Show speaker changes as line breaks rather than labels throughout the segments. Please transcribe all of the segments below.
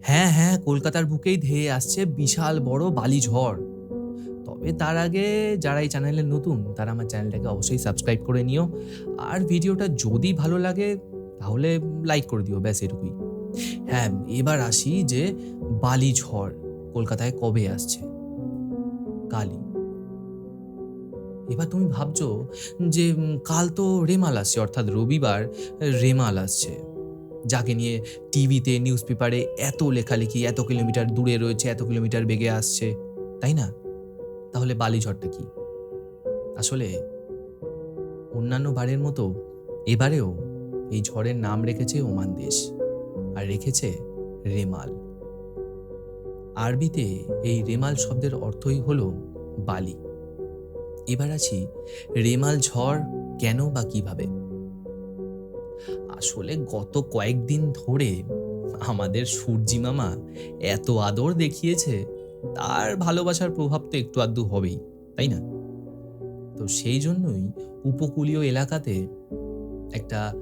হ্যাঁ হ্যাঁ কলকাতার বুকেই ধেয়ে আসছে বিশাল বড় বালি ঝড়। তবে তার আগে যারা এই চ্যানেলে নতুন, তারা আমার চ্যানেলটাকে অবশ্যই সাবস্ক্রাইব করে নিও। আর ভিডিওটা যদি ভালো লাগে, তাহলে লাইক করে দিও, ব্যাস এটুকুই। হ্যাঁ এবার আসি যে বালি ঝড় কলকাতায় কবে আসছে? কালি এবার তুমি ভাবছ যে কাল তো রেমাল আসছে, অর্থাৎ রবিবার রেমাল আসছে। যাকে নিয়ে টিভিতে নিউজ পেপারে এত লেখালেখি, এত কিলোমিটার দূরে রয়েছে, এত কিলোমিটার বেগে আসছে, তাই না? তাহলে বালিঝড়টা কি? আসলে অন্যান্য বারের মতো এবারেও এই ঝড়ের নাম রেখেছে ওমান দেশ, আর রেখেছে রেমাল। আরবিতে এই রেমাল শব্দের অর্থই হল বালি। এবার আছি রেমাল ঝড় কেন বা কীভাবে? আসলে গত কয়েকদিন ধরে আমাদের সূর্যি মামা এত আদর দেখিয়েছে, তার ভালোবাসার প্রভাব তো একটু আধটু হবেই, তাই না? তো সেই জন্যই উপকূলীয় এলাকাতে একটা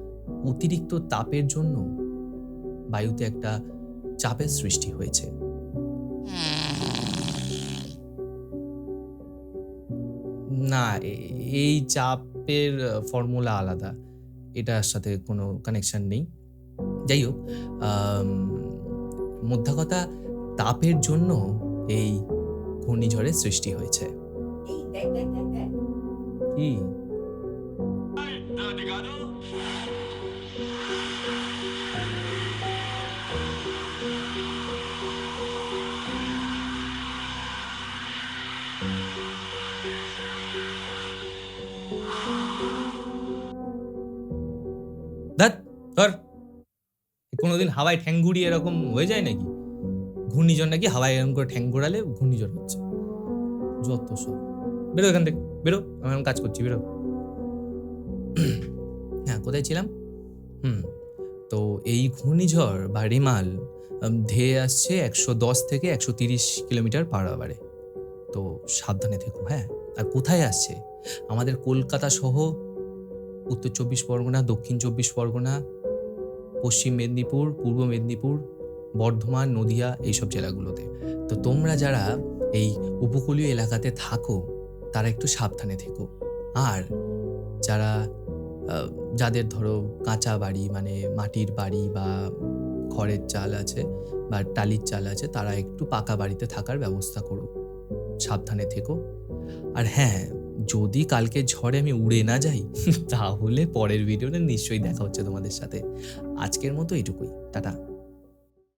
অতিরিক্ত তাপের জন্য বায়ুতে একটা চাপের সৃষ্টি হয়েছে। না এই চাপের ফর্মুলা আলাদা। এটার সাথে কোনো কানেকশান নেই। যাই হোক মধ্যাকথা মোদ্দা কথা তাপের জন্য এই ঘূর্ণিঝড়ের সৃষ্টি হয়েছে। কি? ধ্যাৎ, ধর। কোনোদিন হাওয়ায় ঠ্যাং ঘুরিয়ে এরকম হয়ে যায় নাকি? ঘূর্ণিঝড় নাকি হাওয়ায় এরকম করে ঠ্যাং ঘোরালে ঘূর্ণিঝড় হচ্ছে। যত সব। বেরো এখান থেকে বেরো। আমি কাজ করছি বেরো। হ্যাঁ কোথায় ছিলাম? হুম তো এই ঘূর্ণিঝড় বা রেমাল ধেয়ে আসছে একশো দশ থেকে একশো তিরিশ কিলোমিটার পার আওয়ারে। তো সাবধানে থেকো হ্যাঁ? আর কোথায় আসছে? আমাদের কলকাতা সহ উত্তর চব্বিশ পরগনা, দক্ষিণ চব্বিশ পরগনা, পশ্চিম মেদিনীপুর, পূর্ব মেদিনীপুর, বর্ধমান, নদিয়া এইসব জেলাগুলোতে। তো তোমরা যারা এই উপকূলীয় এলাকাতে থাকো, তারা একটু সাবধানে থেকো। আর যারা যাদের ধরো কাঁচা বাড়ি মানে মাটির বাড়ি বা খড়ের চাল আছে বা টালির চাল আছে, তারা একটু পাকা বাড়িতে থাকার ব্যবস্থা করো। সাবধানে থেকো। আর হ্যাঁ যদি কালকে ঝড়ে আমি উড়ে না যাই, তাহলে পরের ভিডিওটা নিশ্চয়ই দেখা হচ্ছে তোমাদের সাথে। আজকের মতো এটুকুই। টাটা।